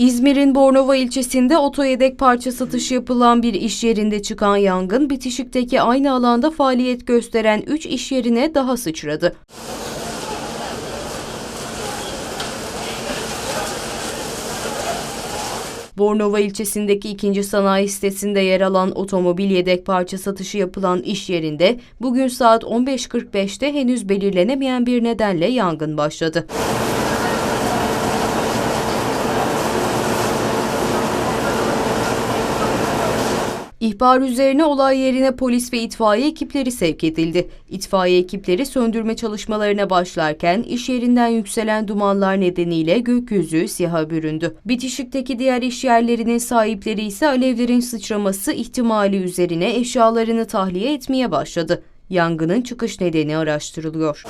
İzmir'in Bornova ilçesinde oto yedek parça satışı yapılan bir iş yerinde çıkan yangın, bitişikteki aynı alanda faaliyet gösteren 3 iş yerine daha sıçradı. Bornova ilçesindeki ikinci sanayi sitesinde yer alan otomobil yedek parça satışı yapılan iş yerinde bugün saat 15.45'te henüz belirlenemeyen bir nedenle yangın başladı. İhbar üzerine olay yerine polis ve itfaiye ekipleri sevk edildi. İtfaiye ekipleri söndürme çalışmalarına başlarken iş yerinden yükselen dumanlar nedeniyle gökyüzü siyaha büründü. Bitişikteki diğer iş yerlerinin sahipleri ise alevlerin sıçraması ihtimali üzerine eşyalarını tahliye etmeye başladı. Yangının çıkış nedeni araştırılıyor.